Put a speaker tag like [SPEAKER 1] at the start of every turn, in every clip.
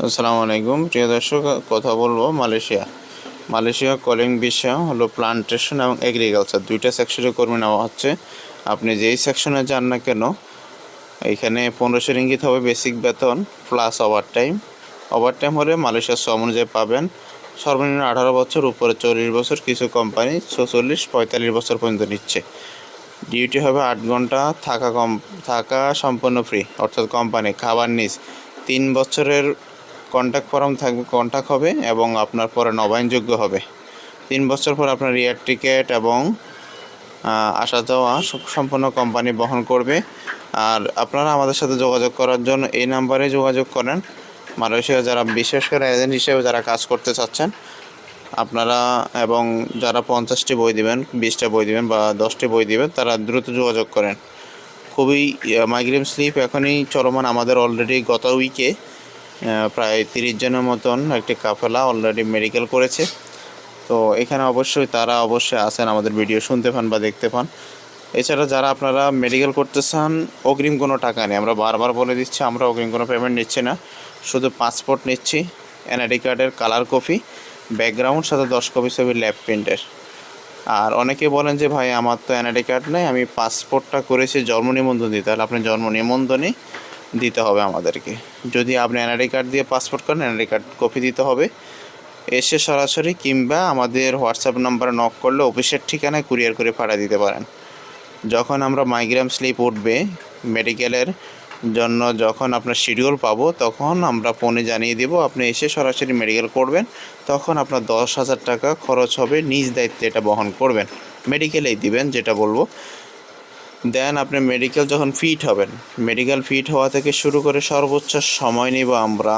[SPEAKER 1] আসসালামু আলাইকুম। প্রিয় দর্শক, কথা বলব মালয়েশিয়া। মালয়েশিয়া কলিং বিষয় হলো প্লান্টেশন এবং এগ্রিকালচার দুইটা সেকশনে কর্মী নেওয়া হচ্ছে। আপনি যেই সেকশনে যান না কেন, এখানে পনেরোশো রিঙ্গিত হবে বেসিক বেতন plus overtime overtime হলে মালয়েশিয়ার শ্রম অনুযায়ী পাবেন সর্বনিম্ন আঠারো বছর, উপরে চল্লিশ বছর। কিছু কোম্পানি ছচল্লিশ, পঁয়তাল্লিশ বছর পর্যন্ত নিচ্ছে। ডিউটি হবে আট ঘণ্টা, থাকা কম, থাকা সম্পূর্ণ ফ্রি অর্থাৎ কোম্পানি খাবার নিজ। তিন বছরের কন্ট্যাক্ট ফর্ম থাকবে কন্ট্যাক্ট হবে এবং আপনার পরে নবায়নযোগ্য হবে। তিন বছর পর আপনার এয়ার টিকেট এবং আসা যাওয়া সম্পূর্ণ কোম্পানি বহন করবে। আর আপনারা আমাদের সাথে যোগাযোগ করার জন্য এই নাম্বারে যোগাযোগ করেন। মালয়েশিয়া যারা বিশেষ করে এজেন্ট হিসেবে যারা কাজ করতে চাচ্ছেন, আপনারা এবং যারা পঞ্চাশটি বই দিবেন, বিশটা বই দিবেন বা দশটি বই দিবেন, তারা দ্রুত যোগাযোগ করেন। খুবই মাইগ্রেন স্লিপ এখনই চলমান আমাদের অলরেডি গত উইকে প্রায় তিরিশ জনের মতন একটি কাফেলা অলরেডি মেডিকেল করেছে। তো এখানে অবশ্যই তারা অবশ্যই আসেন আমাদের ভিডিও শুনতে পান বা দেখতে পান। এছাড়া যারা আপনারা মেডিকেল করতে চান, অগ্রিম কোনো টাকা নেই। আমরা বারবার বলে দিচ্ছি, আমরা অগ্রিম কোনো পেমেন্ট নিচ্ছি না। শুধু পাসপোর্ট নিচ্ছি এনআইডি কার্ডের কালার কপি ব্যাকগ্রাউন্ড সাথে দশ কপি ছবি ল্যাব প্রিন্টের আর অনেকে বলেন যে, ভাই, আমার তো এনআইডি কার্ড নেই, আমি পাসপোর্টটা করেছি, জন্ম নিবন্ধন দিতে তাহলে আপনি জন্ম নিবন্ধনই দিতে হবে আমাদেরকে। যদি আপনি এনআইডি কার্ড দিয়ে পাসপোর্ট করেন এনআইডি কার্ড কপি দিতে হবে। এসে সরাসরি কিংবা আমাদের হোয়াটসঅ্যাপ নাম্বারে নক করলে অফিসের ঠিকানায় কুরিয়ার করে পাঠিয়ে দিতে পারেন। যখন আমরা মাইগ্রাম স্লিপ উঠবে মেডিকেলের জন্য, যখন আপনার শিডিউল পাবো, তখন আমরা ফোনে জানিয়ে দেব, আপনি এসে সরাসরি মেডিকেল করবেন। তখন আপনার দশ হাজার টাকা খরচ হবে, নিজ দায়িত্বে এটা বহন করবেন। মেডিকেলেই দিবেন, যেটা বলব। দেন আপনি মেডিকেল যখন ফিট হবেন মেডিকেল ফিট হওয়া থেকে শুরু করে সর্বোচ্চ সময় নিব আমরা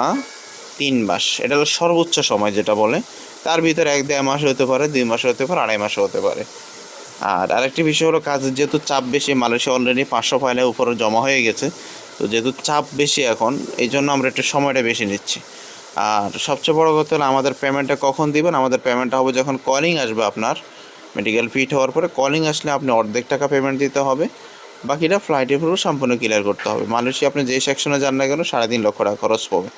[SPEAKER 1] তিন মাস। এটা হলো সর্বোচ্চ সময় যেটা বলে। তার ভিতরে এক দেড় মাস হতে পারে, দুই মাস হতে পারে, আড়াই মাসও হতে পারে। আর আরেকটি বিষয় হলো কাজের যেহেতু চাপ বেশি, মালয়েশিয়া অলরেডি পাঁচশো ফাইলের উপরে জমা হয়ে গেছে। তো যেহেতু চাপ বেশি এখন, এই জন্য আমরা একটু সময়টা বেশি নিচ্ছি। আর সবচেয়ে বড় কথা হলো আমাদের পেমেন্টটা কখন দিবেন? আমাদের পেমেন্টটা হবে যখন কলিং আসবে আপনার মেডিকেল ফিট হওয়ার পরে কলিং আসলে আপনি অর্ধেক টাকা পেমেন্ট দিতে হবে, বাকিটা ফ্লাইটের পুরো সম্পূর্ণ ক্লিয়ার করতে হবে। মালয়েশিয়া আপনি যে সেকশনে যান না কেন সাড়ে তিন লক্ষ টাকা খরচ পাবে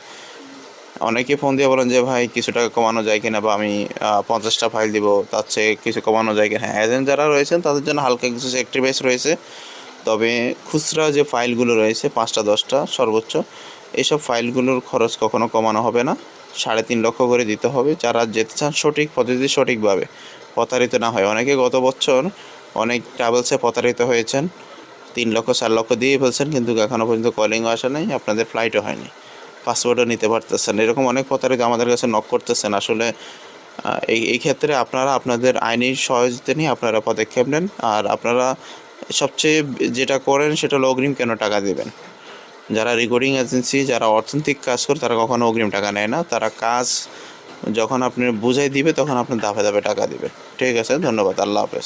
[SPEAKER 1] অনেকে ফোন দিয়ে বলেন যে, ভাই, কিছু টাকা কমানো যায় কিনা বা আমি পঞ্চাশটা ফাইল দিব, তার চেয়ে কিছু কমানো যায় কিনা? হ্যাঁ এজেন্ট যারা রয়েছেন, তাদের জন্য হালকা কিছু সেক্টরিভাইজ রয়েছে। তবে খুচরা যে ফাইলগুলো রয়েছে, পাঁচটা, দশটা সর্বোচ্চ এইসব ফাইলগুলোর খরচ কখনো কমানো হবে না। সাড়ে তিন লক্ষ করে দিতে হবে। যারা যেতে চান সঠিক পদ্ধতি সঠিকভাবে। প্রতারিত না হয়। অনেকে গত বছর অনেক ট্রাভেলসে প্রতারিত হয়েছেন। তিন লক্ষ, চার লক্ষ দিয়ে ফেলছেন, কিন্তু এখনও পর্যন্ত কলিংও আসে নাই, আপনাদের ফ্লাইটও হয়নি। পাসওয়ার্ডও নিতে পারতেছেন। এরকম অনেক প্রতারিত আমাদের কাছে নক করতেছেন। আসলে এই এই ক্ষেত্রে আপনারা আপনাদের আইনি সহযোগিতা নিয়ে আপনারা পদক্ষেপ নেন। আর আপনারা সবচেয়ে যেটা করেন সেটা হলো অগ্রিম কেন টাকা দেবেন? যারা রেকর্ডিং এজেন্সি যারা অর্থনৈতিক কাজ করে, তারা কখনো অগ্রিম টাকা নেয় না। তারা কাজ যখন আপনি বুঝাই দিবে, তখন আপনি দাফে দাফে টাকা দিবে। ঠিক আছে? ধন্যবাদ। আল্লাহ হাফেজ।